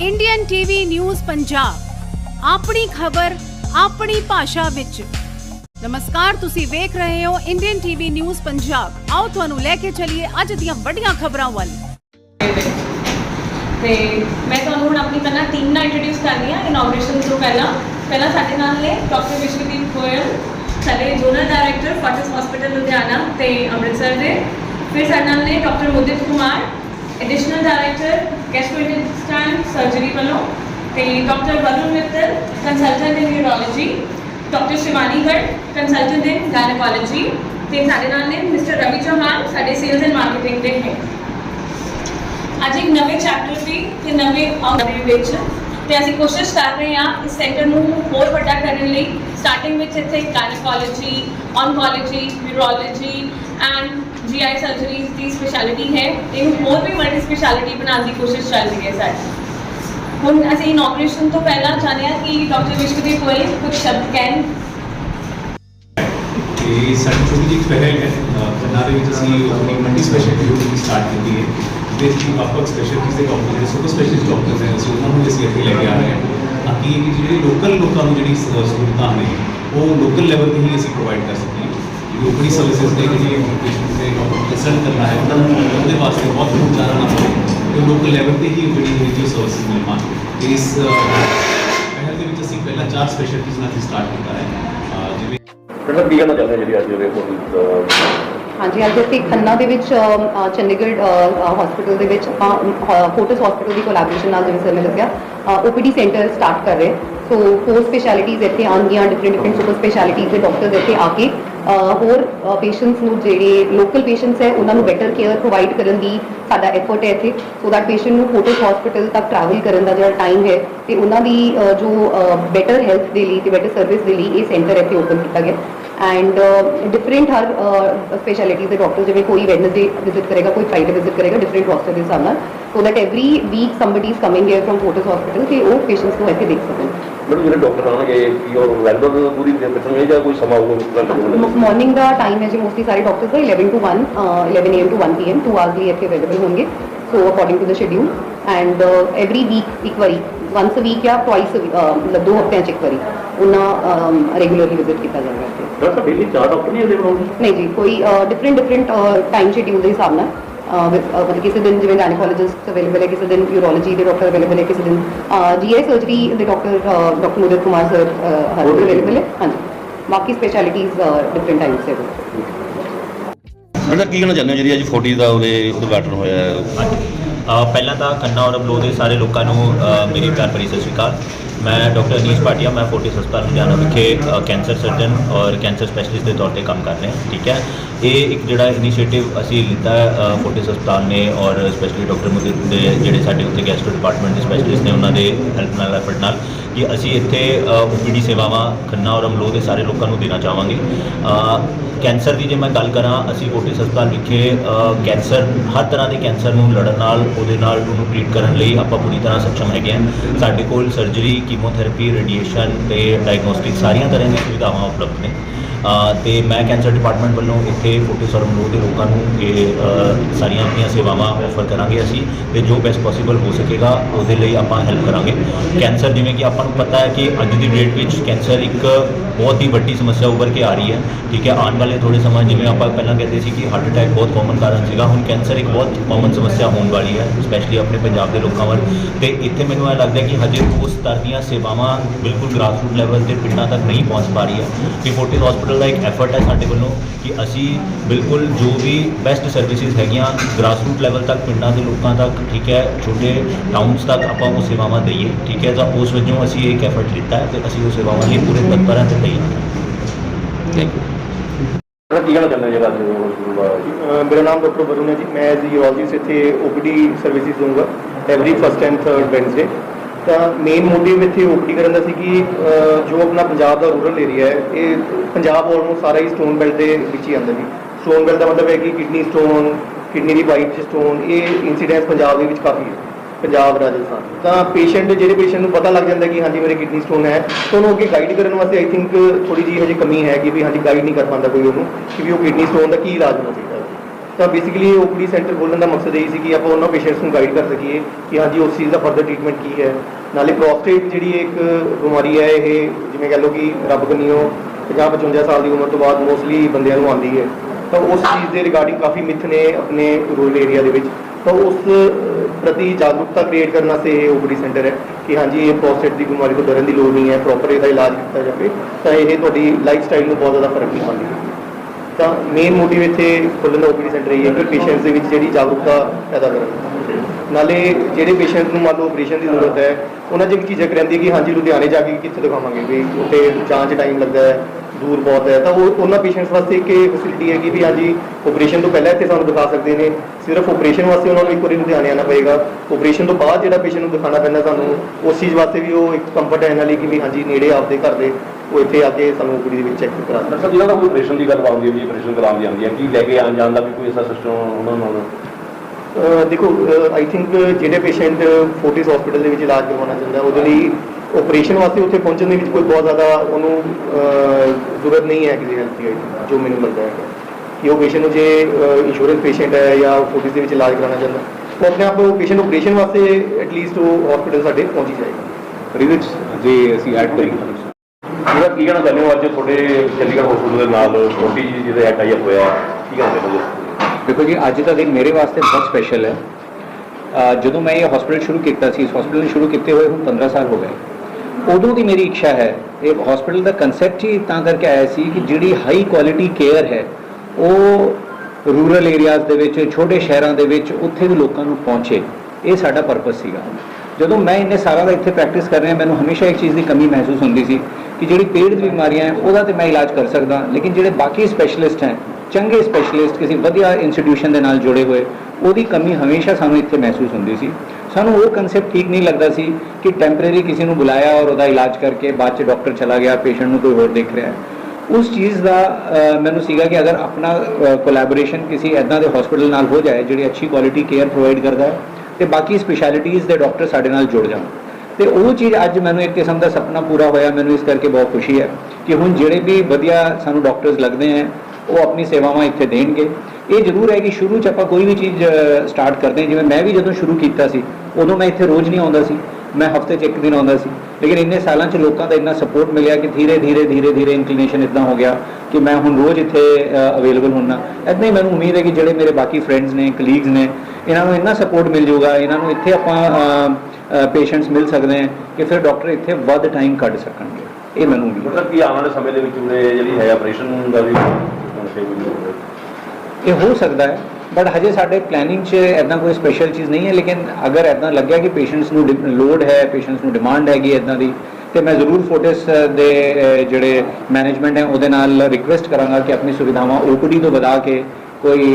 Indian TV news Punjab ਆਪਣੀ ਖਬਰ, ਆਪਣੀ ਭਾਸ਼ਾ ਵਿੱਚ। ਨਮਸਕਾਰ, ਤੁਸੀਂ ਵੇਖ ਰਹੇ ਹੋ ਇੰਡੀਅਨ ਟੀਵੀ ਨਿਊਜ਼ ਪੰਜਾਬ ਆਓ ਤੁਹਾਨੂੰ ਲੈ ਕੇ ਚੱਲੀਏ ਅੱਜ ਦੀਆਂ ਵੱਡੀਆਂ ਖਬਰਾਂ ਵੱਲ। ਤੇ ਮੈਂ ਤੁਹਾਨੂੰ ਹੁਣ ਆਪਣੀ ਪਹਿਲਾਂ ਟੀਮ ਨਾਲ ਇੰਟਰੋਡਿਊਸ ਕਰਨੀ ਆ ਇਨੋਗ੍ਰੇਸ਼ਨ ਤੋਂ ਪਹਿਲਾਂ। ਪਹਿਲਾਂ ਸਾਡੇ ਨਾਲ ਨੇ ਡਾਕਟਰ ਵਿਸ਼ਵਦੀਪ ਗੋਇਲ ਸਾਡੇ zonal director Fortis hospital Ludhiana ਤੇ ਅੰਮ੍ਰਿਤਸਰ ਦੇ। ਫਿਰ ਸਾਡੇ ਨਾਲ ਨੇ doctor Mudit Kumar additional director gastrointestine surgery ਵੱਲੋਂ ਤੇ doctor Varun Mittal consultant in neurology doctor Shivani Garh consultant ਇਨ ਗਾਇਨੋਕੋਲੋਜੀ ਤੇ ਸਾਡੇ ਨਾਲ ਨੇ ਮਿਸਟਰ ਰਵੀ ਚੌਹਾਨ ਸਾਡੇ ਸੇਲਸ ਐਂਡ ਮਾਰਕੀਟਿੰਗ ਦੇ ਹੈ ਅੱਜ ਇੱਕ ਨਵੇਂ ਚੈਪਟਰ ਦੀ ਤੇ ਨਵੇਂ ਆਉਣ ਵਿੱਚ ਤੇ ਅਸੀਂ ਕੋਸ਼ਿਸ਼ ਕਰ ਰਹੇ ਹਾਂ ਇਸ ਸੈਂਟਰ ਨੂੰ ਹੋਰ ਵੱਡਾ ਕਰਨ ਲਈ ਸਟਾਰਟਿੰਗ ਵਿੱਚ ਇੱਥੇ gynaecology oncology neurology and GI surgeries the speciality ਹੈ ਇਹਨੂੰ ਹੋਰ ਵੀ ਮਲਟੀ ਸਪੈਸ਼ਲਿਟੀ ਬਣਾਉਣ ਦੀ ਕੋਸ਼ਿਸ਼ ਚੱਲ ਰਹੀ ਹੈ ਸਾਡੀ ਹੁਣ ਅਸੀਂ ਇਨੋਗ੍ਰੇਸ਼ਨ ਤੋਂ ਪਹਿਲਾਂ ਚਾਹੁੰਦੇ ਹਾਂ ਕਿ ਡਾਕਟਰ ਵਿਸ਼ਵਦੀਪ ਗੋਇਲ ਕੁਝ ਸ਼ਬਦ ਕਹਿਣ ਇਹ ਸਾਡੀ ਛੋਟੀ ਜਿਹੀ ਇੱਕ ਪਹਿਲ ਹੈ ਪੰਨਾ ਦੇ ਵਿੱਚ ਅਸੀਂ ਆਪਣੀ ਮਲਟੀ ਸਪੈਸ਼ਲਿਟੀ ਯੂਨਿਟ ਸਟਾਰਟ ਕੀਤੀ ਹੈ ਜਿਹਦੇ ਵਿੱਚ ਵੱਖ-ਵੱਖ ਸਪੈਸ਼ਲਿਟੀਜ਼ ਦੇ ਡਾਕਟਰ ਜਿਹੜੇ ਸੁਪਰ ਸਪੈਸ਼ਲਿਸਟ ਡਾਕਟਰਸ ਹੈ ਅਸੀਂ ਉਹਨਾਂ ਨੂੰ ਵੀ ਅਸੀਂ ਇੱਥੇ ਲੈ ਕੇ ਆ ਰਹੇ ਹਾਂ ਤਾਂ ਕਿ ਇਹ ਜਿਹੜੇ ਲੋਕਲ ਲੋਕਾਂ ਨੂੰ ਜਿਹੜੀ ਸ- ਸਹੂਲਤਾਂ ਨੇ ਉਹ ਲੋਕਲ ਲੈਵਲ ਤੇ ਹੀ ਅਸੀਂ ਪ੍ਰੋਵਾਈਡ ਕਰ ਸਕੀਏ ਜਿਹੜੀ ਓਪੀਡੀ ਸਰਵਿਸਿਜ਼ ਨੇ ਜਿਹੜੀ ਪੇਸ਼ੈਂਟ ਕੰਸਲਟ ਕਰਨਾ ਹੈ। ਉਹਨਾਂ ਨੂੰ ਉਹਦੇ ਵਾਸਤੇ ਬਹੁਤ ਦੂਰ ਜਾਣਾ ਨਾ ਪਵੇ ਤੇ ਲੋਕਲ ਲੈਵਲ ਤੇ ਹੀ ਜਿਹੜੀ ਰਿਲੀਜੀਅਸ ਸਰਵਿਸਿਜ਼ ਮਿਲ ਪਾਉਣ ਤੇ ਇਸ ਪਹਿਲ ਦੇ ਵਿੱਚ ਅਸੀਂ ਪਹਿਲਾਂ ਚਾਰ ਸਪੈਸ਼ਲਿਟੀਜ਼ ਨਾਲ ਸਟਾਰਟ ਕੀਤਾ ਹੈ। ਜਿਵੇਂ ਮਤਲਬ ਕੀ ਕਹਿਣਾ ਚਾਹੁੰਦੇ ਹੋ ਜਿਹੜੀ ਅੱਜ ਦੇ ਕੋਲ ਹਾਂਜੀ ਅੱਜ ਅਸੀਂ ਖੰਨਾ ਦੇ ਵਿੱਚ ਚੰਡੀਗੜ੍ਹ ਹਸਪੀਟਲ ਦੇ ਵਿੱਚ ਆਪਾਂ ਫੋਰਟਿਸ ਹਸਪੀਟਲ ਦੀ ਕੋਲੈਬੋਰੇਸ਼ਨ ਨਾਲ ਜਿਵੇਂ ਸਰ ਨੇ ਦੱਸਿਆ ਓਪੀਡੀ ਸੈਂਟਰ ਸਟਾਰਟ ਕਰ ਰਹੇ। ਸੋ ਫੋਰ ਸਪੈਸ਼ਲਿਟੀਜ਼ ਇੱਥੇ ਆਉਣਗੀਆਂ ਡਿਫਰੈਂਟ ਡਿਫਰੈਂਟ ਸੁਪਰ ਸਪੈਸ਼ਲਿਟੀਜ਼ ਦੇ ਡਾਕਟਰਸ ਇੱਥੇ ਆ ਕੇ ਹੋਰ ਪੇਸ਼ੈਂਟਸ ਨੂੰ ਜਿਹੜੇ ਲੋਕਲ ਪੇਸ਼ੈਂਟਸ ਹੈ, ਉਹਨਾਂ ਨੂੰ ਬੈਟਰ ਕੇਅਰ ਪ੍ਰੋਵਾਈਡ ਕਰਨ ਦੀ ਸਾਡਾ ਐਫਰਟ ਹੈ ਇੱਥੇ। ਸੋ ਦੈਟ ਪੇਸ਼ੈਂਟ ਨੂੰ ਫੋਰਟਿਸ ਹਸਪੀਟਲ ਤੱਕ ਟਰੈਵਲ ਕਰਨ ਦਾ ਜਿਹੜਾ ਟਾਈਮ ਹੈ, ਤੇ ਉਹਨਾਂ ਦੀ ਜੋ ਬੈਟਰ ਹੈਲਥ ਦੇ ਲਈ ਤੇ ਬੈਟਰ ਸਰਵਿਸ ਦੇ ਲਈ ਇਹ ਸੈਂਟਰ ਇੱਥੇ ਓਪਨ ਕੀਤਾ ਗਿਆ। ਐਂਡ ਡਿਫਰੈਂਟ ਹਰ ਸਪੈਸ਼ਲਿਟੀ ਦੇ ਡਾਕਟਰ ਜਿਵੇਂ ਕੋਈ ਵੈਡਨਸਡੇ ਵਿਜ਼ਿਟ ਕਰੇਗਾ ਕੋਈ ਫਰਾਈਡੇ ਵਿਜ਼ਿਟ ਕਰੇਗਾ ਡਿਫਰੈਂਟ ਰੋਸਟਰ ਦੇ ਹਿਸਾਬ ਨਾਲ so that every week somebody is coming here from Fortis hospital ਤੇ ਉਹ ਪੇਸ਼ੈਂਟਸ ਨੂੰ ਇੱਥੇ ਦੇਖ ਸਕਣ ਮੈਨੂੰ ਜਿਹੜੇ ਡਾਕਟਰ ਆਉਣਗੇ ਕੀ ਉਹ ਰੈਗੂਲਰ ਪੂਰੀ ਦਿਨ ਬੈਠਣਗੇ ਜਾਂ ਕੋਈ ਸਮਾਂ ਹੋਊਗਾ ਮਾਰਨਿੰਗ ਦਾ ਟਾਈਮ ਹੈ ਜੀ ਮੋਸਟਲੀ ਸਾਰੇ ਡਾਕਟਰਸ ਦਾ 11 to 1 uh, 11 am to 1 pm two hours ਲਈ ਇੱਥੇ ਅਵੇਲੇਬਲ ਹੋਣਗੇ so according to the schedule and every week ਇੱਕ ਵਾਰੀ ਵਾਂਸ ਅ ਵੀਕ ਜਾਂ ਟਵਾਈਸ ਮਤਲਬ ਦੋ ਹਫ਼ਤਿਆਂ ਚ ਇੱਕ ਵਾਰੀ ਉਹਨਾਂ ਰੈਗੂਲਰਲੀ ਵਿਜ਼ਿਟ ਕੀਤਾ ਜਾਏਗਾ ਇੱਥੇ। ਡਾਕਟਰ ਡੇਲੀ ਚਾਰ ਡਾਕਟਰ ਨਹੀਂ ਅਵੇਲੇਬਲ ਹੋਣਗੇ? ਨਹੀਂ ਜੀ ਕੋਈ ਡਿਫਰੈਂਟ ਡਿਫਰੈਂਟ ਟਾਈਮ ਸ਼ਡਿਊਲ ਦੇ ਹਿਸਾਬ ਨਾਲ ਮਤਲਬ ਕਿਸੇ ਦਿਨ ਜਿਵੇਂ ਗਾਇਨੋਕੋਲੋਜਿਸਟ ਅਵੇਲੇਬਲ ਹੈ ਕਿਸੇ ਦਿਨ ਯੂਰੋਲੋਜੀ ਦੇ ਡਾਕਟਰ ਅਵੇਲੇਬਲ ਹੈ ਕਿਸੇ ਦਿਨ ਜੀਆਈ ਸਰਜਰੀ ਦੇ doctor doctor Mudit Kumar sir ਹਰ ਅਵੇਲੇਬਲ ਹੈ। ਹਾਂਜੀ। ਬਾਕੀ ਸਪੈਸ਼ਲਿਟੀਜ਼ ਡਿਫਰੈਂਟ ਟਾਈਮਸ ਦੇ ਬੇਟਾ ਕੀ ਕਹਿਣਾ ਚਾਹੁੰਦੇ ਹੋ? ਜਿਹੜੀ ਅੱਜ 40 ਦਾ ਉਹਦੇ ਉਦਘਾਟਨ ਹੋਇਆ ਹੈ। ਪਹਿਲਾਂ ਤਾਂ ਖੰਨਾ ਔਰ ਅਬਲੋ ਦੇ ਸਾਰੇ ਲੋਕਾਂ ਨੂੰ ਮੇਰੀ ਪਿਆਰ ਭਰੀ ਸਤਿ ਸ਼੍ਰੀ ਅਕਾਲ। ਮੈਂ ਡਾਕਟਰ ਅਨੀਸ਼ ਭਾਟੀਆ, ਮੈਂ ਫੋਰਟਿਸ ਹਸਪਤਾਲ ਲੁਧਿਆਣਾ ਵਿਖੇ ਕੈਂਸਰ ਸਰਜਨ ਔਰ ਕੈਂਸਰ ਸਪੈਸ਼ਲਿਸਟ ਦੇ ਤੌਰ ਤੇ ਕੰਮ ਕਰ ਰਹੇ ਹਾਂ ਠੀਕ ਹੈ? ਇਹ ਇੱਕ ਜਿਹੜਾ ਇਨੀਸ਼ੀਏਟਿਵ ਅਸੀਂ ਲਿੱਤਾ ਹੈ ਫੋਰਟਿਸ ਹਸਪਤਾਲ ਨੇ ਔਰ ਸਪੈਸ਼ਲੀ ਡਾਕਟਰ ਮੁਦੀਰ ਦੇ ਜਿਹੜੇ ਸਾਡੇ ਉੱਤੇ ਗੈਸਟ੍ਰੋ ਡਿਪਾਰਟਮੈਂਟ ਦੇ ਸਪੈਸ਼ਲਿਸਟ ਨੇ, ਉਹਨਾਂ ਦੇ ਹੈਲਪ ਨਾਲ ਐਫਰਟ ਨਾਲ। ਕਿ ਅਸੀਂ ਇੱਥੇ ਓਪੀਡੀ ਸੇਵਾਵਾਂ, ਖੰਨਾ ਔਰ ਅਮਲੋ ਦੇ ਸਾਰੇ ਲੋਕਾਂ ਨੂੰ ਦੇਣਾ ਚਾਹਾਂਗੇ। ਕੈਂਸਰ ਦੀ ਜੇ ਮੈਂ ਗੱਲ ਕਰਾਂ, ਅਸੀਂ ਕੋਟਿਸ ਹਸਪਤਾਲ ਵਿਖੇ ਕੈਂਸਰ, ਹਰ ਤਰ੍ਹਾਂ ਦੇ ਕੈਂਸਰ ਨੂੰ ਲੜਨ ਨਾਲ, ਉਹਦੇ ਨਾਲ ਉਹਨੂੰ ਟ੍ਰੀਟ ਕਰਨ ਲਈ ਆਪਾਂ ਪੂਰੀ ਤਰ੍ਹਾਂ ਸક્ષਮ ਹੈਗੇ ਹਾਂ। ਸਾਡੇ ਕੋਲ ਸਰਜਰੀ ਕੀਮੋਥੈਰੇਪੀ ਰੇਡੀਏਸ਼ਨ ਤੇ ਡਾਇਗਨੋਸਟਿਕ ਸਾਰੀਆਂ ਤਰ੍ਹਾਂ ਦੀਆਂ ਸੁਵਿਧਾਵਾਂ ਉਪਲਬਧ ਨੇ। ਤੇ ਮੈਂ ਕੈਂਸਰ ਡਿਪਾਰਟਮੈਂਟ ਵੱਲੋਂ ਇੱਥੇ ਫੋਰਟਿਸ ਔਰ ਅਮਲੋ ਦੇ ਲੋਕਾਂ ਨੂੰ ਇਹ ਸਾਰੀਆਂ ਆਪਣੀਆਂ ਸੇਵਾਵਾਂ ਆਫਰ ਕਰਾਂਗੇ ਅਸੀਂ ਤੇ ਜੋ ਬੈਸਟ ਪੋਸੀਬਲ ਹੋ ਸਕੇਗਾ, ਉਹਦੇ ਲਈ ਆਪਾਂ ਹੈਲਪ ਕਰਾਂਗੇ। ਕੈਂਸਰ ਜਿਵੇਂ ਕਿ ਆਪਾਂ ਨੂੰ ਪਤਾ ਹੈ ਕਿ ਅੱਜ ਦੀ ਡੇਟ ਵਿੱਚ ਕੈਂਸਰ ਇੱਕ ਬਹੁਤ ਹੀ ਵੱਡੀ ਸਮੱਸਿਆ ਉੱਭਰ ਕੇ ਆ ਰਹੀ ਹੈ। ਠੀਕ ਹੈ, ਆਉਣ ਵਾਲੇ ਥੋੜੇ ਸਮਾਂ ਜਿਵੇਂ ਆਪਾਂ ਪਹਿਲਾਂ ਕਹਿੰਦੇ ਸੀ ਕਿ ਹਾਰਟ ਅਟੈਕ ਬਹੁਤ ਕਾਮਨ ਕਾਰਨ ਸੀਗਾ, ਹੁਣ ਕੈਂਸਰ ਇੱਕ ਬਹੁਤ ਕਾਮਨ ਸਮੱਸਿਆ ਹੋਣ ਵਾਲੀ ਹੈ ਸਪੈਸ਼ਲੀ ਆਪਣੇ ਪੰਜਾਬ ਦੇ ਲੋਕਾਂ ਵੱਲ। ਤੇ ਇੱਥੇ ਮੈਨੂੰ ਇਹ ਲੱਗਦਾ ਕਿ ਹਜੇ ਉਸ ਤਰ੍ਹਾਂ ਦੀਆਂ ਸੇਵਾਵਾਂ ਬਿਲਕੁਲ ਗ੍ਰਾਸਰੂਟ ਲੈਵਲ ਤੇ ਪਿੰਡਾਂ ਤੱਕ ਨਹੀਂ ਪਹੁੰਚ ਪਾ ਰਹੀ ਹੈ ਕਿ ਫੋਰਟਿਸ ਹਸਪੀਟਲ ਦਾ ਇੱਕ ਐਫਰਟ ਹੈ ਸਾਡੇ ਵੱਲੋਂ ਕਿ ਅਸੀਂ ਬਿਲਕੁਲ ਜੋ ਵੀ ਬੈਸਟ ਸਰਵਿਸਿਜ਼ ਹੈਗੀਆਂ ਗ੍ਰਾਸਰੂਟ ਲੈਵਲ ਤੱਕ ਪਿੰਡਾਂ ਦੇ ਲੋਕਾਂ ਤੱਕ ਠੀਕ ਹੈ ਛੋਟੇ ਟਾਊਨਸ ਤੱਕ ਆਪਾਂ ਉਹ ਸੇਵਾਵਾਂ ਦਈਏ ਠੀਕ ਹੈ ਤਾਂ ਉਸ ਵਜੋਂ ਅਸੀਂ ਇੱਕ ਐਫਰਟ ਲਿੱਤਾ ਹੈ ਤੇ ਅਸੀਂ ਉਹ ਸੇਵਾਵਾਂ ਲਈ ਪੂਰੇ ਤਤਪਰ ਹਾਂ ਤੇ ਹਾਂ ਥੈਂਕ ਯੂ ਕੀ ਜਿਹੜਾ ਮੇਰਾ ਨਾਮ ਡਾਕਟਰ ਵਰੁਣ ਹੈ ਜੀ। ਮੈਂ ਐਜ਼ ਯੂਰੋਲੋਜਿਸਟ ਇੱਥੇ ਓਪੀਡੀ ਸਰਵਿਸਿਜ਼ ਦਊਂਗਾ। Every first and third Wednesday ਤਾਂ ਮੇਨ ਮੋਟਿਵ ਇੱਥੇ ਓਪੀਡੀ ਕਰਨ ਦਾ ਸੀ ਕਿ ਜੋ ਆਪਣਾ ਪੰਜਾਬ ਦਾ ਰੂਰਲ ਏਰੀਆ ਹੈ, ਇਹ ਪੰਜਾਬ ਆਲਮੋਸਟ ਸਾਰਾ ਹੀ ਸਟੋਨ ਬੈਲਟ ਦੇ ਵਿੱਚ ਹੀ ਆਉਂਦਾ ਜੀ। ਸਟੋਨ ਬੈਲਟ ਦਾ ਮਤਲਬ ਹੈ ਕਿ ਕਿਡਨੀ ਸਟੋਨ ਕਿਡਨੀ ਦੀ ਵਾਈਟ ਸਟੋਨ ਇਹ ਇਨਸੀਡੈਂਸ ਪੰਜਾਬ ਦੇ ਵਿੱਚ ਕਾਫੀ ਹੈ, ਪੰਜਾਬ ਰਾਜਸਥਾਨ ਤਾਂ ਪੇਸ਼ੈਂਟ ਜਿਹੜੇ ਪੇਸ਼ੈਂਟ ਨੂੰ ਪਤਾ ਲੱਗ ਜਾਂਦਾ ਕਿ ਹਾਂਜੀ, ਮੇਰੇ ਕਿਡਨੀ ਸਟੋਨ ਹੈ, ਤਾਂ ਉਹਨੂੰ ਅੱਗੇ ਗਾਈਡ ਕਰਨ ਵਾਸਤੇ ਆਈ ਥਿੰਕ ਥੋੜੀ ਜਿਹੀ ਹਜੇ ਕਮੀ ਹੈ ਕਿ ਵੀ ਹਾਂਜੀ ਗਾਈਡ ਨਹੀਂ ਕਰ ਪਾਉਂਦਾ ਕੋਈ ਉਹਨੂੰ, ਕਿ ਵੀ ਉਹ ਕਿਡਨੀ ਸਟੋਨ ਦਾ ਕੀ ਇਲਾਜ ਹੋਣਾ ਚਾਹੀਦਾ। ਤਾਂ ਬੇਸਿਕਲੀ ਓਪੀਡੀ ਸੈਂਟਰ ਖੋਲ੍ਹਣ ਦਾ ਮਕਸਦ ਇਹ ਸੀ ਕਿ ਆਪਾਂ ਉਹਨਾਂ ਪੇਸ਼ੈਂਟਸ ਨੂੰ ਗਾਈਡ ਕਰ ਸਕੀਏ ਕਿ ਹਾਂਜੀ ਉਸ ਚੀਜ਼ ਦਾ ਫਰਦਰ ਟ੍ਰੀਟਮੈਂਟ ਕੀ ਹੈ। ਨਾਲੇ ਪ੍ਰੋਸਟੇਟ ਜਿਹੜੀ ਇੱਕ ਬਿਮਾਰੀ ਹੈ, ਇਹ ਜਿਵੇਂ ਕਹ ਲਓ ਕਿ ਰੱਬ ਕਨੀਓ 50 55 ਸਾਲ ਦੀ ਉਮਰ ਤੋਂ ਬਾਅਦ ਮੋਸਟਲੀ ਬੰਦਿਆਂ ਨੂੰ ਆਉਂਦੀ ਹੈ। ਤਾਂ ਉਸ ਚੀਜ਼ ਦੇ ਰਿਗਾਰਡਿੰਗ ਕਾਫੀ ਮਿਥ ਨੇ ਆਪਣੇ ਰੂਰਲ ਏਰੀਆ ਦੇ ਵਿੱਚ। ਤਾਂ ਉਸ ਪ੍ਰਤੀ ਜਾਗਰੂਕਤਾ ਕ੍ਰੀਏਟ ਕਰਨ ਵਾਸਤੇ ਇਹ ਓਪੀਡੀ ਸੈਂਟਰ ਹੈ ਕਿ ਹਾਂਜੀ ਇਹ ਪ੍ਰੋਸਟੇਟ ਦੀ ਬਿਮਾਰੀ ਤੋਂ ਡਰਨ ਦੀ ਲੋੜ ਨਹੀਂ ਹੈ ਪ੍ਰੋਪਰ ਇਹਦਾ ਇਲਾਜ ਕੀਤਾ ਜਾਵੇ। ਤਾਂ ਇਹ ਤੁਹਾਡੀ ਲਾਈਫ ਸਟਾਈਲ ਨੂੰ ਬਹੁਤ ਜ਼ਿਆਦਾ ਫ਼ਰਕ ਨਹੀਂ ਪਾਉਂਦੀ ਤਾਂ ਮੇਨ ਮੋਟਿਵ ਇੱਥੇ ਖੁੱਲ੍ਹਣ ਦਾ ਓਪੀਡੀ ਸੈਂਟਰ ਇਹ ਹੈ ਕਿ ਪੇਸ਼ੈਂਟਸ ਦੇ ਵਿੱਚ ਜਿਹੜੀ ਜਾਗਰੂਕਤਾ ਪੈਦਾ ਕਰਨ। ਨਾਲੇ ਜਿਹੜੇ ਪੇਸ਼ੈਂਟ ਨੂੰ ਮੰਨ ਲਓ ਆਪਰੇਸ਼ਨ ਦੀ ਜ਼ਰੂਰਤ ਹੈ, ਉਹਨਾਂ 'ਚ ਇੱਕ ਝਿਜਕ ਰਹਿੰਦੀ ਹੈ ਕਿ ਹਾਂਜੀ ਲੁਧਿਆਣੇ ਜਾ ਕੇ ਕਿੱਥੇ ਦਿਖਾਵਾਂਗੇ ਵੀ ਉੱਥੇ ਜਾਂਚ ਟਾਈਮ ਲੱਗਦਾ ਹੈ, ਦੂਰ ਬਹੁਤ ਹੈ। ਤਾਂ ਉਹ ਉਹਨਾਂ ਪੇਸ਼ੈਂਟਸ ਵਾਸਤੇ ਇੱਕ ਇਹ ਫੈਸਿਲਿਟੀ ਹੈ ਕਿ ਵੀ ਹਾਂਜੀ ਆਪਰੇਸ਼ਨ ਤੋਂ ਪਹਿਲਾਂ ਇੱਥੇ ਸਾਨੂੰ ਦਿਖਾ ਸਕਦੇ ਨੇ। ਸਿਰਫ ਆਪਰੇਸ਼ਨ ਵਾਸਤੇ ਉਹਨਾਂ ਨੂੰ ਇੱਕ ਵਾਰੀ ਲੁਧਿਆਣੇ ਆਉਣਾ ਪਏਗਾ। ਆਪਰੇਸ਼ਨ ਤੋਂ ਬਾਅਦ ਜਿਹੜਾ ਪੇਸ਼ੈਂਟ ਨੂੰ ਦਿਖਾਉਣਾ ਪੈਂਦਾ ਸਾਨੂੰ, ਉਸ ਚੀਜ਼ ਵਾਸਤੇ ਵੀ ਉਹ ਇੱਕ ਕੰਫਰਟ ਹੈ ਇਹਨਾਂ ਲਈ ਕਿ ਵੀ ਹਾਂਜੀ ਨੇੜੇ ਆਪਦੇ ਘਰ ਦੇ ਉਹ ਇੱਥੇ ਆ ਕੇ ਸਾਨੂੰ ਓਪੀਡੀ ਦੇ ਵਿੱਚ ਚੈੱਕ ਕਰਾ ਸਕਦੇ ਡਾਕਟਰ ਸਾਹਿਬ ਜਿਹਨਾਂ ਦਾ ਕੋਈ ਆਪਰੇਸ਼ਨ ਦੀ ਗੱਲ ਆਉਂਦੀ ਹੈ ਵੀ ਆਪਰੇਸ਼ਨ ਕਰਾਉਣ ਦੀ ਆਉਂਦੀ ਹੈ ਕੀ ਲੈ ਕੇ ਆਉਣ ਜਾਣ ਦਾ ਵੀ ਕੋਈ ਐਸਾ ਸਿਸਟਮ ਉਹਨਾਂ ਨੂੰ ਅਹ ਦੇਖੋ ਆਈ ਥਿੰਕ ਜਿਹੜੇ ਪੇਸ਼ੈਂਟ ਫੋਰਟਿਸ ਹਸਪੀਟਲ ਦੇ ਵਿੱਚ ਇਲਾਜ ਕਰਵਾਉਣਾ ਚਾਹੁੰਦਾ ਉਹਦੇ ਲਈ ਆਪਰੇਸ਼ਨ ਵਾਸਤੇ ਉੱਥੇ ਪਹੁੰਚਣ ਦੇ ਵਿੱਚ ਕੋਈ ਬਹੁਤ ਜ਼ਿਆਦਾ ਉਹਨੂੰ ਜ਼ਰੂਰਤ ਨਹੀਂ ਹੈ ਕਿਸੇ ਹੈਲਥ ਦੀ ਜੋ ਮੈਨੂੰ ਲੱਗਦਾ ਹੈ। ਕਿ ਉਹ ਪੇਸ਼ੈਂਟ ਨੂੰ ਜੇ ਇੰਸ਼ੋਰੈਂਸ ਪੇਸ਼ੈਂਟ ਹੈ ਜਾਂ ਫੋਰਟਿਸ ਦੇ ਵਿੱਚ ਇਲਾਜ ਕਰਾਉਣਾ ਚਾਹੁੰਦਾ ਉਹ ਆਪਣੇ ਆਪ ਪੇਸ਼ੈਂਟ ਆਪਰੇਸ਼ਨ ਵਾਸਤੇ ਐਟਲੀਸਟ ਉਹ ਹਸਪੀਟਲ ਸਾਡੇ ਪਹੁੰਚ ਜਾਏਗਾ। ਪਰ ਇਹਦੇ 'ਚ ਜੇ ਅਸੀਂ ਐਡ ਕਰੀਏ ਜਿਹੜਾ ਕੀ ਕਹਿਣਾ ਚਾਹੁੰਦੇ ਹੋ? ਅੱਜ ਤੁਹਾਡੇ ਚੰਡੀਗੜ੍ਹ ਹਸਪੀਟਲ ਦੇ ਨਾਲ ਛੋਟੀ ਜਿਹੀ ਜਿਹਦਾ ਟਾਈ ਅਪ ਹੋਇਆ, ਕੀ ਕਹਿਣਾ ਹੋ ਦੇਖੋ ਜੀ, ਅੱਜ ਦਾ ਦਿਨ ਮੇਰੇ ਵਾਸਤੇ ਬਹੁਤ ਸਪੈਸ਼ਲ ਹੈ। ਜਦੋਂ ਮੈਂ ਇਹ ਹਸਪੀਟਲ ਸ਼ੁਰੂ ਕੀਤਾ ਸੀ, ਇਸ ਹਸਪੀਟਲ ਨੂੰ ਸ਼ੁਰੂ ਕੀਤੇ ਹੋਏ ਹੁਣ 15 ਸਾਲ ਹੋ ਗਏ। ਉਦੋਂ ਦੀ ਮੇਰੀ ਇੱਛਾ ਹੈ, ਇਹ ਹਸਪੀਟਲ ਦਾ ਕਨਸੈਪਟ ਹੀ ਤਾਂ ਕਰਕੇ ਆਇਆ ਸੀ ਕਿ ਜਿਹੜੀ ਹਾਈ ਕੁਆਲਿਟੀ ਕੇਅਰ ਹੈ, ਉਹ ਰੂਰਲ ਏਰੀਆਜ਼ ਦੇ ਵਿੱਚ, ਛੋਟੇ ਸ਼ਹਿਰਾਂ ਦੇ ਵਿੱਚ, ਉੱਥੇ ਵੀ ਲੋਕਾਂ ਨੂੰ ਪਹੁੰਚੇ। ਇਹ ਸਾਡਾ ਪਰਪਸ ਸੀਗਾ। ਜਦੋਂ ਮੈਂ ਇੰਨੇ ਸਾਰਾ ਦਾ ਇੱਥੇ ਪ੍ਰੈਕਟਿਸ ਕਰ ਰਿਹਾ, ਮੈਨੂੰ ਹਮੇਸ਼ਾ ਇੱਕ ਚੀਜ਼ ਦੀ ਕਮੀ ਮਹਿਸੂਸ ਹੁੰਦੀ ਸੀ ਕਿ ਜਿਹੜੀ ਪੇਟ ਦੀ ਬਿਮਾਰੀਆਂ ਹੈ, ਉਹਦਾ ਤੇ ਮੈਂ ਇਲਾਜ ਕਰ ਸਕਦਾ। ਲੇਕਿਨ ਜਿਹੜੇ ਬਾਕੀ ਸਪੈਸ਼ਲਿਸਟ ਹੈ, ਚੰਗੇ ਸਪੈਸ਼ਲਿਸਟ ਕਿਸੇ ਵਧੀਆ ਇੰਸਟੀਟਿਊਸ਼ਨ ਦੇ ਨਾਲ ਜੁੜੇ ਹੋਏ, ਉਹਦੀ ਕਮੀ ਹਮੇਸ਼ਾ ਸਾਨੂੰ ਇੱਥੇ ਮਹਿਸੂਸ ਹੁੰਦੀ ਸੀ। ਸਾਨੂੰ ਉਹ ਕਨਸੈਪਟ ਠੀਕ ਨਹੀਂ ਲੱਗਦਾ ਸੀ ਕਿ ਟੈਂਪਰੇਰੀ ਕਿਸੇ ਨੂੰ ਬੁਲਾਇਆ ਔਰ ਉਹਦਾ ਇਲਾਜ ਕਰਕੇ ਬਾਅਦ ਚ ਡਾਕਟਰ ਚਲਾ ਗਿਆ ਪੇਸ਼ੈਂਟ ਨੂੰ ਕੋਈ ਹੋਰ ਦੇਖ ਰਿਹਾ ਹੈ। ਉਸ ਚੀਜ਼ ਦਾ ਮੈਨੂੰ ਸੀਗਾ ਕਿ ਅਗਰ ਆਪਣਾ ਕੋਲੈਬੋਰੇਸ਼ਨ ਕਿਸੇ ਐਦਾਂ ਦੇ ਹਸਪੀਟਲ ਨਾਲ ਹੋ ਜਾਏ, ਜਿਹੜੀ ਅੱਛੀ ਕੁਆਲਿਟੀ ਕੇਅਰ ਪ੍ਰੋਵਾਈਡ ਕਰਦਾ ਹੈ, ਤੇ ਬਾਕੀ ਸਪੈਸ਼ਲਿਟੀਜ਼ ਦੇ ਡਾਕਟਰ ਸਾਡੇ ਨਾਲ ਜੁੜ ਜਾਣ। ਤੇ ਉਹ ਚੀਜ਼ ਅੱਜ ਮੈਨੂੰ ਇੱਕ ਕਿਸਮ ਦਾ ਸੁਪਨਾ ਪੂਰਾ ਹੋਇਆ, ਮੈਨੂੰ ਇਸ ਕਰਕੇ ਬਹੁਤ ਖੁਸ਼ੀ ਹੈ ਕਿ ਹੁਣ ਜਿਹੜੇ ਵੀ ਵਧੀਆ ਸਾਨੂੰ ਡਾਕਟਰਸ ਲੱਗਦੇ ਹੈ, ਉਹ ਆਪਣੀ ਸੇਵਾਵਾਂ ਇੱਥੇ ਦੇਣਗੇ। ਇਹ ਜ਼ਰੂਰ ਹੈ ਕਿ ਸ਼ੁਰੂ 'ਚ ਆਪਾਂ ਕੋਈ ਵੀ ਚੀਜ਼ ਸਟਾਰਟ ਕਰਦੇ ਜਿਵੇਂ ਮੈਂ ਵੀ ਜਦੋਂ ਸ਼ੁਰੂ ਕੀਤਾ ਸੀ, ਉਦੋਂ ਮੈਂ ਇੱਥੇ ਰੋਜ਼ ਨਹੀਂ ਆਉਂਦਾ ਸੀ। ਮੈਂ ਹਫ਼ਤੇ 'ਚ ਇੱਕ ਦਿਨ ਆਉਂਦਾ ਸੀ। ਲੇਕਿਨ ਇੰਨੇ ਸਾਲਾਂ 'ਚ ਲੋਕਾਂ ਦਾ ਇੰਨਾ ਸਪੋਰਟ ਮਿਲਿਆ ਕਿ ਧੀਰੇ ਧੀਰੇ ਧੀਰੇ ਧੀਰੇ ਇਨਕਲੀਨੇਸ਼ਨ ਇਦਾਂ ਹੋ ਗਿਆ ਕਿ ਮੈਂ ਹੁਣ ਰੋਜ਼ ਇੱਥੇ ਅਵੇਲੇਬਲ ਹੁੰਨਾ। ਇਦਾਂ ਹੀ ਮੈਨੂੰ ਉਮੀਦ ਹੈ ਕਿ ਜਿਹੜੇ ਮੇਰੇ ਬਾਕੀ ਫਰੈਂਡਸ ਨੇ ਕਲੀਗਸ ਨੇ, ਇਹਨਾਂ ਨੂੰ ਇੰਨਾ ਸਪੋਰਟ ਮਿਲ ਜਾਊਗਾ। ਇਹਨਾਂ ਨੂੰ ਇੱਥੇ ਆਪਾਂ ਪੇਸ਼ੈਂਟਸ ਮਿਲ ਸਕਦੇ ਹਾਂ ਕਿ ਫਿਰ ਡਾਕਟਰ ਇੱਥੇ ਵੱਧ ਟਾਈਮ ਕੱਢ ਸਕਣਗੇ। ਇਹ ਮੈਨੂੰ ਮਤਲਬ ਕਿ ਆਉਣ ਵਾਲੇ ਸਮੇਂ ਦੇ ਵਿੱਚ ਉਰੇ ਜਿਹੜੀ ਹੈ ਆਪਰੇਸ਼ਨ ਦਾ ਵੀ ਇਹ ਹੋ ਸਕਦਾ ਹੈ ਬਟ ਹਜੇ ਸਾਡੇ ਪਲੈਨਿੰਗ 'ਚ ਐਦਾਂ ਕੋਈ ਸਪੈਸ਼ਲ ਚੀਜ਼ ਨਹੀਂ ਹੈ ਲੇਕਿਨ ਅਗਰ ਐਦਾਂ ਲੱਗਿਆ ਕਿ ਪੇਸ਼ੈਂਟਸ ਨੂੰ ਲੋਡ ਹੈ ਪੇਸ਼ੈਂਟਸ ਨੂੰ ਡਿਮਾਂਡ ਹੈਗੀ ਐਦਾਂ ਦੀ ਤੇ ਮੈਂ ਜ਼ਰੂਰ ਫੋਰਟਿਸ ਦੇ ਜਿਹੜੇ ਮੈਨੇਜਮੈਂਟ ਹੈ ਉਹਦੇ ਨਾਲ ਰਿਕੁਐਸਟ ਕਰਾਂਗਾ ਕਿ ਆਪਣੀ ਸੁਵਿਧਾਵਾਂ ਓਪੀਡੀ ਤੋਂ ਵਧਾ ਕੇ ਕੋਈ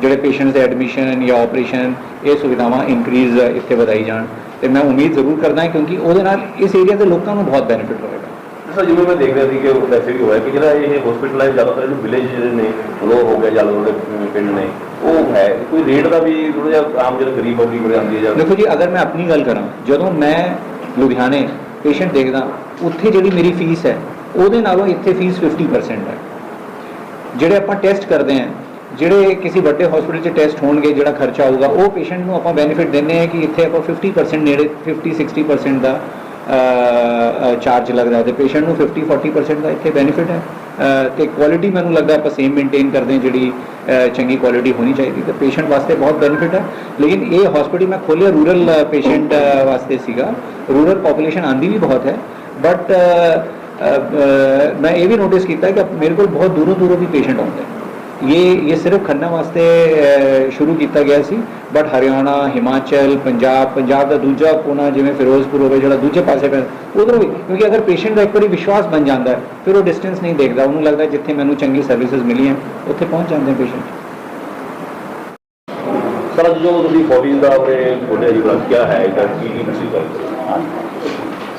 ਜਿਹੜੇ ਪੇਸ਼ੈਂਟਸ ਦੇ ਐਡਮਿਸ਼ਨ ਜਾਂ ਆਪਰੇਸ਼ਨ ਇਹ ਸੁਵਿਧਾਵਾਂ ਇਨਕਰੀਜ਼ ਇੱਥੇ ਵਧਾਈ ਜਾਣ। ਤੇ ਮੈਂ ਉਮੀਦ ਜ਼ਰੂਰ ਕਰਦਾ ਹਾਂ ਕਿਉਂਕਿ ਉਹਦੇ ਨਾਲ ਇਸ ਏਰੀਆ ਦੇ ਲੋਕਾਂ ਨੂੰ ਬਹੁਤ ਬੈਨੀਫਿਟ ਹੋਏਗਾ। ਸਰ ਜਿਵੇਂ ਮੈਂ ਦੇਖ ਰਿਹਾ ਸੀ ਕਿ ਵੈਸੇ ਵੀ ਹੋਇਆ ਕਿ ਜਿਹੜਾ ਇਹ ਹਸਪੀਟਲ ਹੈ ਜ਼ਿਆਦਾਤਰ ਇਹਨੂੰ ਵਿਲੇਜ ਜਿਹੜੇ ਨੇ ਉਹ ਹੋ ਗਿਆ ਜਾਂ ਉਹਦੇ ਪਿੰਡ ਨੇ ਉਹ ਹੈ। ਕੋਈ ਰੇਟ ਦਾ ਵੀ ਥੋੜਾ ਜਿਹਾ ਆਮ ਜਿਹੜਾ ਗਰੀਬ ਪਬਲਿਕ ਕੋਲ ਆਉਂਦੀ ਹੈ ਜਾਂ ਦੇਖੋ ਜੀ ਅਗਰ ਮੈਂ ਆਪਣੀ ਗੱਲ ਕਰਾਂ ਜਦੋਂ ਮੈਂ ਲੁਧਿਆਣੇ ਪੇਸ਼ੈਂਟ ਦੇਖਦਾ ਉੱਥੇ ਜਿਹੜੀ ਮੇਰੀ ਫੀਸ ਹੈ ਉਹਦੇ ਨਾਲੋਂ ਇੱਥੇ ਫੀਸ 50% ਹੈ। ਜਿਹੜੇ ਆਪਾਂ ਟੈਸਟ ਕਰਦੇ ਹਾਂ ਜਿਹੜੇ ਕਿਸੇ ਵੱਡੇ ਹਸਪੀਟਲ 'ਚ ਟੈਸਟ ਹੋਣਗੇ ਜਿਹੜਾ ਖਰਚਾ ਆਊਗਾ ਉਹ ਪੇਸ਼ੈਂਟ ਨੂੰ ਆਪਾਂ ਬੈਨੀਫਿਟ ਦਿੰਦੇ ਹਾਂ ਕਿ ਇੱਥੇ ਆਪਾਂ 50% ਨੇੜੇ 50 60% ਦਾ ਚਾਰਜ ਲੱਗਦਾ ਹੈ ਤੇ ਪੇਸ਼ੈਂਟ ਨੂੰ 50 40% ਦਾ ਇੱਥੇ ਬੈਨੀਫਿਟ ਹੈ। ਅਹ, ਤੇ ਕੁਆਲਿਟੀ ਮੈਨੂੰ ਲੱਗਦਾ ਆਪਾਂ ਸੇਮ ਮੇਨਟੇਨ ਕਰਦੇ ਹਾਂ ਜਿਹੜੀ ਚੰਗੀ ਕੁਆਲਿਟੀ ਹੋਣੀ ਚਾਹੀਦੀ ਤੇ ਪੇਸ਼ੈਂਟ ਵਾਸਤੇ ਬਹੁਤ ਬੈਨੀਫਿਟ ਹੈ। ਲੇਕਿਨ ਇਹ ਹਸਪੀਟਲ ਮੈਂ ਖੋਲਿਆ ਰੂਰਲ ਪੇਸ਼ੈਂਟ ਵਾਸਤੇ ਸੀਗਾ। ਰੂਰਲ ਪੋਪੂਲੇਸ਼ਨ ਆਂਦੀ ਵੀ ਬਹੁਤ ਹੈ ਬਟ ਮੈਂ ਇਹ ਵੀ ਨੋਟਿਸ ਕੀਤਾ ਕਿ ਮੇਰੇ ਕੋਲ ਬਹੁਤ ਦੂਰੋਂ ਦੂਰੋਂ ਵੀ ਪੇਸ਼ੈਂਟ ਆਉਂਦੇ ਇਹ ਇਹ ਸਿਰਫ ਖੰਨਾ ਵਾਸਤੇ ਸ਼ੁਰੂ ਕੀਤਾ ਗਿਆ ਸੀ ਬਟ ਹਰਿਆਣਾ ਹਿਮਾਚਲ ਪੰਜਾਬ ਪੰਜਾਬ ਦਾ ਦੂਜਾ ਕੋਨਾ ਜਿਵੇਂ ਫਿਰੋਜ਼ਪੁਰ ਹੋਵੇ ਜਿਹੜਾ ਦੂਜੇ ਪਾਸੇ ਪੈ ਉਧਰੋਂ ਵੀ ਕਿਉਂਕਿ ਅਗਰ ਪੇਸ਼ੈਂਟ ਦਾ ਇੱਕ ਵਾਰੀ ਵਿਸ਼ਵਾਸ ਬਣ ਜਾਂਦਾ ਹੈ ਫਿਰ ਉਹ ਡਿਸਟੈਂਸ ਨਹੀਂ ਦੇਖਦਾ ਉਹਨੂੰ ਲੱਗਦਾ ਜਿੱਥੇ ਮੈਨੂੰ ਚੰਗੀ ਸਰਵਿਸਿਜ਼ ਮਿਲੀਆਂ ਉੱਥੇ ਪਹੁੰਚ ਜਾਂਦੇ ਪੇਸ਼ੈਂਟ ਸਰ ਜੋ ਤੁਸੀਂ ਫੋਰਟੀਨ ਦਾ ਆਪਣੇ ਖੋਲਿਆ ਜੀ ਬ੍ਰਾਂਚ ਕਿਆ ਹੈ ਇਹਦਾ ਕੀ ਕੀ ਤੁਸੀਂ ਕਰਦੇ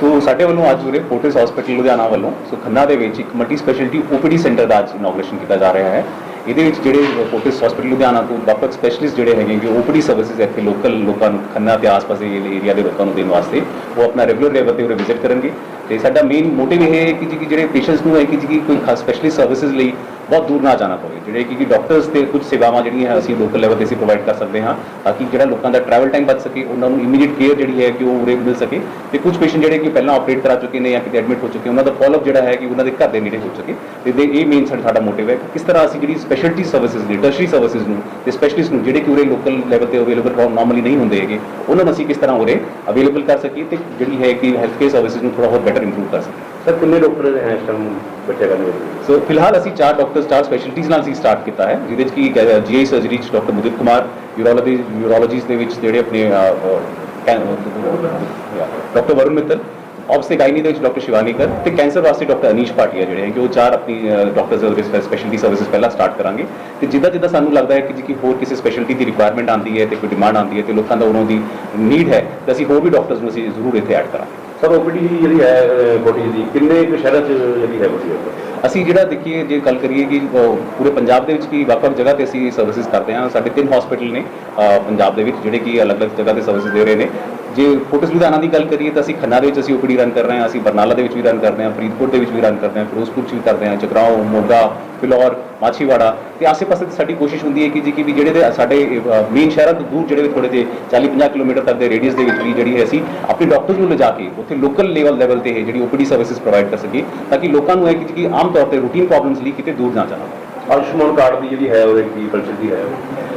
ਸੋ ਸਾਡੇ ਵੱਲੋਂ ਅੱਜ ਉਰੇ ਫੋਰਟਿਸ ਹਸਪੀਟਲ ਲੁਧਿਆਣਾ ਵੱਲੋਂ ਸੋ ਖੰਨਾ ਦੇ ਵਿੱਚ ਇੱਕ ਮਲਟੀ ਸਪੈਸ਼ਲਿਟੀ ਓਪੀਡੀ ਸੈਂਟਰ ਦਾ ਅੱਜ ਇਨੋਗ੍ਰੇਸ਼ਨ ਕੀਤਾ ਜਾ ਰਿਹਾ ਹੈ ਇਹਦੇ ਵਿੱਚ ਜਿਹੜੇ ਫੋਰਟਿਸ ਹਸਪੀਟਲ ਲੁਧਿਆਣਾ ਤੋਂ ਵੱਖ ਸਪੈਸ਼ਲਿਸਟ ਜਿਹੜੇ ਹੈਗੇ ਕਿ ਓਪੀਡੀ ਸਰਵਿਸਿਜ਼ ਇੱਥੇ ਲੋਕਲ ਲੋਕਾਂ ਨੂੰ ਖੰਨਾ ਤੇ ਆਸ-ਪਾਸ ਦੇ ਏਰੀਆ ਦੇ ਲੋਕਾਂ ਨੂੰ ਦੇਣ ਵਾਸਤੇ ਉਹ ਆਪਣਾ ਰੈਗੂਲਰ ਲੈਵਲ ਤੇ ਉਰੇ ਵਿਜ਼ਿਟ ਕਰਨਗੇ। ਤੇ ਸਾਡਾ ਮੇਨ ਮੋਟਿਵ ਇਹ ਹੈ ਕਿ ਜੀ ਕਿ ਜਿਹੜੇ ਪੇਸ਼ੈਂਟਸ ਨੂੰ ਹੈ ਕਿ ਜੀ ਕੋਈ ਖਾਸ ਸਪੈਸ਼ਲਿਸਟ ਸਰਵਿਸਿਜ਼ ਲਈ ਬਹੁਤ ਦੂਰ ਨਾ ਜਾਣਾ ਪਵੇ। ਜਿਹੜੇ ਕਿ ਡਾਕਟਰਸ ਤੇ ਕੁਝ ਸੇਵਾਵਾਂ ਜਿਹੜੀਆਂ ਅਸੀਂ ਲੋਕਲ ਲੈਵਲ ਤੇ ਅਸੀਂ ਪ੍ਰੋਵਾਈਡ ਕਰ ਸਕਦੇ ਹਾਂ, ਤਾਂ ਕਿ ਜਿਹੜਾ ਲੋਕਾਂ ਦਾ ਟਰੈਵਲ ਟਾਈਮ ਬਚ ਸਕੇ, ਉਹਨਾਂ ਨੂੰ ਇਮੀਡੀਏਟ ਕੇਅਰ ਜਿਹੜੀ ਹੈ ਕਿ ਉਹ ਉਰੇ ਮਿਲ ਸਕੇ। ਤੇ ਕੁਝ ਪੇਸ਼ੈਂਟ ਜਿਹੜੇ ਕਿ ਪਹਿਲਾਂ ਆਪਰੇਟ ਕਰਾ ਚੁੱਕੇ ਨੇ ਜਾਂ ਕਿਤੇ ਐਡਮਿਟ ਹੋ ਚੁੱਕੇ, ਉਹਨਾਂ ਦਾ ਫਾਲੋਅਪ ਜਿਹੜਾ ਹੈ ਕਿ ਉਹਨਾਂ ਦੇ ਘਰ ਦੇ ਨੇੜੇ ਹੋ ਸਕੇ। ਤੇ ਦੇ- ਇਹ ਮੇਨ ਸਾਡਾ ਮੋਟਿਵ ਹੈ ਕਿ ਕਿਸ ਤਰ੍ਹਾਂ ਅਸੀਂ ਜਿਹੜੀ ਸਪੈਸ਼ਲਟੀ ਸਰਵਿਸਿਜ਼ ਨੇ ਟਰਸ਼ਰੀ ਸਰਵਿਸਿਜ਼ ਨੂੰ ਤੇ ਸਪੈਸ਼ਲਿਸਟ ਨੂੰ ਜਿਹੜੇ ਕਿ ਉਰੇ ਲੋਕਲ ਲੈਵਲ ਤੇ ਅਵੇਲੇਬਲ ਨਾਰਮਲੀ ਨਹੀਂ ਹੁੰਦੇ ਹੈਗੇ, ਉਹਨਾਂ ਨੂੰ ਅਸੀਂ ਕਿਸ ਤਰ੍ਹਾਂ ਉਰੇ ਅਵੇਲੇਬਲ ਕਰ ਸਕੀਏ ਤੇ ਜਿਹੜੀ ਹੈ ਕਿ ਹੈਲਥ ਕੇਅਰ ਸਰਵਿਸਿਜ਼ ਨੂੰ ਥੋੜਾ ਹੋਰ ਬੈਟਰ ਇੰਪਰੂਵ ਕਰ ਸਕੀਏ। ਸਰ, ਕਿੰਨੇ ਡਾਕਟਰ ਹੈ ਇਸ ਟਾਈਮ ਬੱਚੇ ਕਰਨੇ ਸੋ ਫਿਲਹਾਲ ਅਸੀਂ ਚਾਰ ਡਾਕਟਰ ਚਾਰ ਸਪੈਸ਼ਲਟੀਜ਼ ਨਾਲ ਅਸੀਂ ਸਟਾਰਟ ਕੀਤਾ ਹੈ, ਜਿਹਦੇ ਵਿੱਚ ਕੀ ਜੀਆਈ ਸਰਜਰੀ ਚ doctor Mudit Kumar urology urologies ਦੇ ਵਿੱਚ ਜਿਹੜੇ ਆਪਣੇ doctor Varun Mittal obstetric gynae ਦੇ ਵਿੱਚ ਡਾਕਟਰ ਸ਼ਿਵਾਨੀਕਰ ਤੇ ਕੈਂਸਰ ਵਾਸਤੇ ਡਾਕਟਰ ਅਨੀਸ਼ ਭਾਟੀਆ ਜਿਹੜੇ ਹੈ ਕਿ ਉਹ ਚਾਰ ਆਪਣੀ ਡਾਕਟਰ ਸਰਵਿਸ ਵਿੱਚ ਸਪੈਸ਼ਲਟੀ ਸਰਵਿਸਿਜ਼ ਪਹਿਲਾਂ ਸਟਾਰਟ ਕਰਾਂਗੇ। ਤੇ ਜਿੱਦਾਂ ਜਿੱਦਾਂ ਸਾਨੂੰ ਲੱਗਦਾ ਹੈ ਕਿ ਜੀ ਕਿ ਹੋਰ ਕਿਸੇ ਸਪੈਸ਼ਲਟੀ ਦੀ ਰਿਕੁਆਇਰਮੈਂਟ ਆਉਂਦੀ ਹੈ ਤੇ ਕੋਈ ਡਿਮਾਂਡ ਆਉਂਦੀ ਹੈ ਤੇ ਲੋਕਾਂ ਦਾ ਉਹਨਾਂ ਦੀ ਨੀਡ ਹੈ, ਤਾਂ ਅਸੀਂ ਹੋਰ ਵੀ ਡਾਕਟਰਸ ਨੂੰ ਅਸੀਂ ਜ਼ਰੂਰ ਇੱਥੇ ਐਡ ਕਰਾਂਗੇ। ਸਰ ਓਪੀਡੀ ਜਿਹੜੀ ਹੈ ਬੋਡੀ ਦੀ, ਕਿੰਨੇ ਕੁ ਸ਼ਹਿਰਾਂ 'ਚ ਜਿਹੜੀ ਹੈ ਬੋਡੀ ਅਸੀਂ ਜਿਹੜਾ ਦੇਖੀਏ, ਜੇ ਗੱਲ ਕਰੀਏ ਕਿ ਪੂਰੇ ਪੰਜਾਬ ਦੇ ਵਿੱਚ ਕੀ ਵੱਖ-ਵੱਖ ਜਗ੍ਹਾ ਤੇ ਅਸੀਂ ਸਰਵਿਸਿਜ਼ ਕਰਦੇ ਹਾਂ, ਸਾਡੇ ਤਿੰਨ ਹਸਪੀਟਲ ਨੇ ਪੰਜਾਬ ਦੇ ਵਿੱਚ, ਜਿਹੜੇ ਕਿ ਅਲੱਗ-ਅਲੱਗ ਜਗ੍ਹਾ ਤੇ ਸਰਵਿਸਿਜ਼ ਦੇ ਰਹੇ ਨੇ। ਜੇ ਫੋਰਟਿਸ ਲੁਧਿਆਣਾ ਦੀ ਗੱਲ ਕਰੀਏ ਤਾਂ ਅਸੀਂ ਖੰਨਾ ਦੇ ਵਿੱਚ ਅਸੀਂ ਓਪੀਡੀ ਰਨ ਕਰ ਰਹੇ ਹਾਂ, ਅਸੀਂ ਬਰਨਾਲਾ ਦੇ ਵਿੱਚ ਵੀ ਰਨ ਕਰਦੇ ਹਾਂ, ਫਰੀਦਕੋਟ ਦੇ ਵਿੱਚ ਵੀ ਰਨ ਕਰਦੇ ਹਾਂ, ਫਿਰੋਜ਼ਪੁਰ 'ਚ ਵੀ ਕਰਦੇ ਹਾਂ ਜਗਰਾਓਂ ਮੋਗਾ, ਫਿਲੌਰ, ਮਾਛੀਵਾੜਾ ਤੇ ਆਸੇ-ਪਾਸੇ ਤੇ ਸਾਡੀ ਕੋਸ਼ਿਸ਼ ਹੁੰਦੀ ਹੈ ਕਿ ਜੀ ਕਿ ਵੀ ਜਿਹੜੇ ਦੇ ਸਾਡੇ ਮੇਨ ਸ਼ਹਿਰਾਂ ਤੋਂ ਦੂਰ ਜਿਹੜੇ ਥੋੜੇ ਜਿਹੇ 40-50 ਕਿਲੋਮੀਟਰ ਤੱਕ ਦੇ ਰੇਡੀਅਸ ਦੇ ਵਿੱਚ ਵੀ ਜਿਹੜੀ ਹੈ ਅਸੀਂ ਆਪਣੇ ਡਾਕਟਰਸ ਨੂੰ ਲਿਜਾ ਕੇ ਉੱਥੇ ਲੋਕਲ ਲੈਵਲ ਲੈਵਲ ਤੇ ਇਹ ਜਿਹੜੀ ਓਪੀਡੀ ਸਰਵਿਸਿਜ਼ ਪ੍ਰੋਵਾਈਡ ਕਰ ਸਕੀਏ ਤਾਂ ਕਿ ਲੋਕਾਂ ਨੂੰ ਹੈ ਕਿ ਜੀ ਕਿ ਆਮ ਤੌਰ ਤੇ ਰੂਟੀਨ ਪ੍ਰੋਬਲਮਸ ਲਈ ਕਿਤੇ ਦੂਰ ਨਾ ਜਾਣਾ ਪਵੇ। ਆਯੁਸ਼ਮਾਨ ਕਾਰਡ ਦੀ ਜਿਹੜੀ ਹੈ ਉਹਦੇ ਕੀ ਫੈਸਿਲਿਟੀ ਹੈ।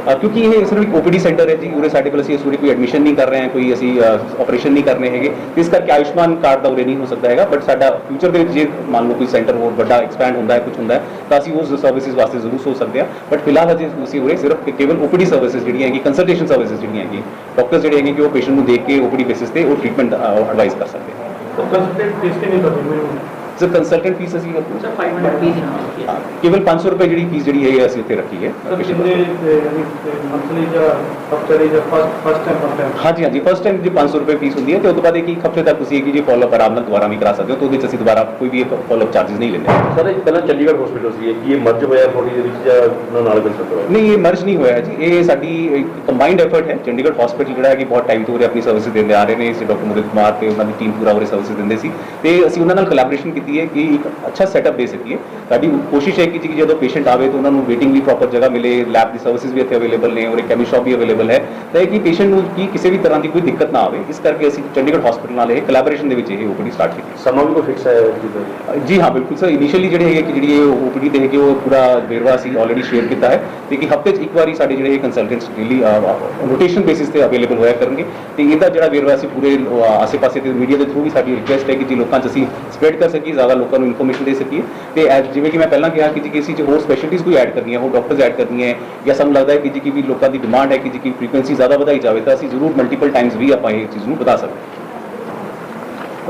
ਅ, ਕਿਉਂਕਿ ਇਹ ਸਿਰਫ ਇੱਕ ਓਪੀਡੀ ਸੈਂਟਰ ਹੈ ਜੀ ਉਰੇ ਸਾਡੇ ਕੋਲ ਅਸੀਂ ਇਸ ਉਰੇ ਕੋਈ ਐਡਮਿਸ਼ਨ ਨਹੀਂ ਕਰ ਰਹੇ ਹਾਂ ਕੋਈ ਅਸੀਂ ਆਪਰੇਸ਼ਨ ਨਹੀਂ ਕਰਨੇ ਹੈਗੇ। ਤੇ ਇਸ ਕਰਕੇ ਆਯੁਸ਼ਮਾਨ ਕਾਰਡ ਦਾ ਉਰੇ ਨਹੀਂ ਹੋ ਸਕਦਾ ਹੈਗਾ ਬਟ ਸਾਡਾ ਫਿਊਚਰ ਦੇ ਵਿੱਚ ਜੇ ਮੰਨ ਲਓ ਕੋਈ ਸੈਂਟਰ ਹੋਰ ਵੱਡਾ ਐਕਸਪੈਂਡ ਹੁੰਦਾ ਹੈ ਕੁਝ ਹੁੰਦਾ ਹੈ ਤਾਂ ਅਸੀਂ ਉਸ ਸਰਵਿਸਿਜ਼ ਵਾਸਤੇ ਜ਼ਰੂਰ ਸੋਚ ਸਕਦੇ ਹਾਂ। ਬਟ ਫਿਲਹਾਲ ਅਜੇ ਅਸੀਂ ਉਰੇ ਸਿਰਫ ਕੇਵਲ ਓਪੀਡੀ ਸਰਵਿਸਿਜ਼ ਜਿਹੜੀਆਂ ਹੈਗੀ ਕੰਸਲਟੇਸ਼ਨ ਸਰਵਿਸਿਜ਼ ਜਿਹੜੀਆਂ ਹੈਗੀ ਡਾਕਟਰ ਜਿਹੜੇ ਹੈਗੇ ਕਿ ਉਹ ਪੇਸ਼ੈਂਟ ਨੂੰ ਦੇਖ ਕੇ ਓਪੀਡੀ ਬੇਸਿਸ ਤੇ ਉਹ ਟ੍ਰੀਟਮੈਂਟ ਐਡਵਾਈਸ ਕਰ ਸਕਦੇ ਹਾਂ। ਕੰਸਲਟੇਟ ਫੀਸ ਕਿੰਨੀ ਕਰਨੀ ਸੋ ਕੰਸਲਟੈਂਟ ਫੀਸ ਅਸੀਂ ਸਰ 500 ਫੀਸ ਹਾਂ, ਕੇਵਲ 500 ਰੁਪਏ ਜਿਹੜੀ ਫੀਸ ਜਿਹੜੀ ਹੈ ਅਸੀਂ ਇੱਥੇ ਰੱਖੀ ਹੈ। Patient ਵਾਸਤੇ। ਮੰਥਲੀ ਜਾਂ ਹਫਤੇਲੀ ਜਾਂ first first time first time ਹਾਂਜੀ ਹਾਂਜੀ ਫਸਟ ਟਾਈਮ ਜੀ 500 ਰੁਪਏ ਫੀਸ ਹੁੰਦੀ ਹੈ ਤੇ ਉਸ ਤੋਂ ਬਾਅਦ ਇੱਕ ਇੱਕ ਹਫ਼ਤੇ ਤੱਕ ਤੁਸੀਂ ਕਿ ਜੀ ਫਾਲੋਅਪ ਆਰਾਮ ਨਾਲ ਦੁਬਾਰਾ ਵੀ ਕਰਾ ਸਕਦੇ ਹੋ ਤੇ ਉਹਦੇ ਵਿੱਚ ਅਸੀਂ ਦੁਬਾਰਾ ਕੋਈ ਵੀ ਫਾਲੋਅਪ ਚਾਰजेस ਨਹੀਂ ਲੈਂਦੇ। ਸਰ ਇਹ ਪਹਿਲਾਂ ਚੰਡੀਗੜ੍ਹ ਹਸਪੀਟਲ ਸੀ ਕੀ ਇਹ ਮਰਜ ਹੋਇਆ ਬੋਡੀ ਦੇ ਵਿੱਚ ਜਾਂ ਉਹਨਾਂ ਨਾਲ ਕੰਸਲਟ ਹੋਇਆ? ਨਹੀਂ ਇਹ ਮਰਜ ਨਹੀਂ ਹੋਇਆ ਜੀ ਇਹ ਸਾਡੀ ਕੰਬਾਈਨਡ ਐਫਰਟ ਹੈ। ਚੰਡੀਗੜ੍ਹ ਹਸਪੀਟਲ ਜਿਹੜਾ ਹੈ ਕਿ ਬਹੁਤ ਟਾਈਮ ਤੋਂ ਆਪਣੀ ਸਰਵਿਸ ਦਿੰਦੇ ਆ ਰਹੇ ਨੇ ਇਸ ਡਾਕਟਰ ਮੁਦਿਤ ਕੁਮਾਰ ਤੇ ਉਹਨਾਂ ਦੀ ਟੀਮ ਪੂਰਾ ਉਰੇ ਸਰਵਿਸ ਦਿੰਦੇ ਸੀ। ਤੇ ਅਸੀਂ ਉਹਨਾਂ ਨਾਲ ਕੋਲੈਬੋਰੇਸ਼ਨ ਕੀਤੀ ਹੈ ਕਿ ਇੱਕ ਅੱਛਾ ਸੈਟਅਪ ਦੇ ਸਕੀਏ ਸਾਡੀ ਕੋਸ਼ਿਸ਼ ਹੈ ਕਿ ਜੀ ਜਦੋਂ ਪੇਸ਼ੈਂਟ ਆਵੇ ਤਾਂ ਉਹਨਾਂ ਨੂੰ ਵੇਟਿੰਗ ਲਈ ਪ੍ਰੋਪਰ ਜਗ੍ਹਾ ਮਿਲੇ ਲੈਬ ਦੀ ਸਰਵਿਸਿਜ਼ ਵੀ ਇੱਥੇ ਅਵੇਲੇਬਲ ਨੇ ਔਰ ਕੈਮੀ ਸ਼ਾਪ ਵੀ ਅਵੇਲੇਬਲ ਹੈ ਤਾਂ ਇਹ ਕਿ ਪੇਸ਼ੈਂਟ ਨੂੰ ਕੀ ਕਿਸੇ ਵੀ ਤਰ੍ਹਾਂ ਦੀ ਕੋਈ ਦਿੱਕਤ ਨਾ ਆਵੇ ਇਸ ਕਰਕੇ ਅਸੀਂ ਚੰਡੀਗੜ੍ਹ ਹਸਪੀਟਲ ਨਾਲ ਇਹ ਕੋਲੈਬੋਰੇਸ਼ਨ ਦੇ ਵਿੱਚ ਇਹ ਓਪੀਡੀ ਸਟਾਰਟ ਕੀਤੀ ਸਮਾਂ ਵੀ ਕੋਈ ਫਿਕਸ ਹੈ ਜਿਹਦਾ ਜੀ ਹਾਂ ਬਿਲਕੁਲ ਸਰ ਇਨੀਸ਼ੀਅਲੀ ਜਿਹੜੇ ਹੈਗੇ ਕਿ ਜਿਹੜੀ ਇਹ ਓਪੀਡੀ ਦੇ ਹੈਗੇ ਉਹ ਪੂਰਾ ਵੇਰਵਾ ਅਸੀਂ ਆਲਰੇਡੀ ਸ਼ੇਅਰ ਕੀਤਾ ਹੈ ਤੇ ਕਿ ਹਫ਼ਤੇ 'ਚ ਇੱਕ ਵਾਰੀ ਸਾਡੇ ਜਿਹੜੇ ਕੰਸਲਟੈਂਟਸ ਡੇਲੀ ਰੋਟੇਸ਼ਨ ਬੇਸਿਸ ਤੇ ਅਵੇਲੇਬਲ ਹੋਇਆ ਕਰਨਗੇ ਤੇ ਇਹਦਾ ਜਿਹੜਾ ਵੇਰਵਾ ਅਸੀਂ ਪੂਰੇ ਅਹ, ਆਸੇ-ਪਾਸੇ ਤੇ ਮੀਡੀਆ ਦੇ ਥਰੂ ਵੀ ਸਾਡੀ ਰਿਕੁਐਸਟ ਹੈ ਕਿ ਜੀ ਲੋਕਾਂ 'ਚ ਅਸੀਂ ਸਪਰੈਡ ਕਰ ਸਕੀਏ ਜ਼ਿਆਦਾ ਲੋਕਾਂ ਨੂੰ ਇਨਫੋਰਮੇਸ਼ਨ ਦੇ ਸਕੀਏ। ਤੇ as ਜਿਵੇਂ ਕਿ ਮੈਂ ਪਹਿਲਾਂ ਕਿਹਾ ਕਿ ਜੀ ਕਿ ਅਸੀਂ ਹੋਰ ਸਪੈਸ਼ਲਿਟੀਜ਼ ਕੋਈ ਐਡ ਕਰਨੀਆਂ, ਹੋਰ ਡਾਕਟਰਸ ਐਡ ਕਰਨੀਆਂ ਹੈ ਜਾਂ ਸਾਨੂੰ ਲੱਗਦਾ ਹੈ ਕਿ ਜੀ ਕਿ ਵੀ ਲੋਕਾਂ ਦੀ ਡਿਮਾਂਡ ਹੈ ਕਿ ਜੀ ਕਿ ਫ੍ਰੀਕੁਐਂਸੀ ਜ਼ਿਆਦਾ ਵਧਾਈ ਜਾਵੇ, ਤਾਂ ਅਸੀਂ ਜ਼ਰੂਰ ਮਲਟੀਪਲ ਟਾਈਮਸ ਵੀ ਆਪਾਂ ਇਹ ਚੀਜ਼ ਨੂੰ ਵਧਾ ਸਕਦੇ ਹਾਂ।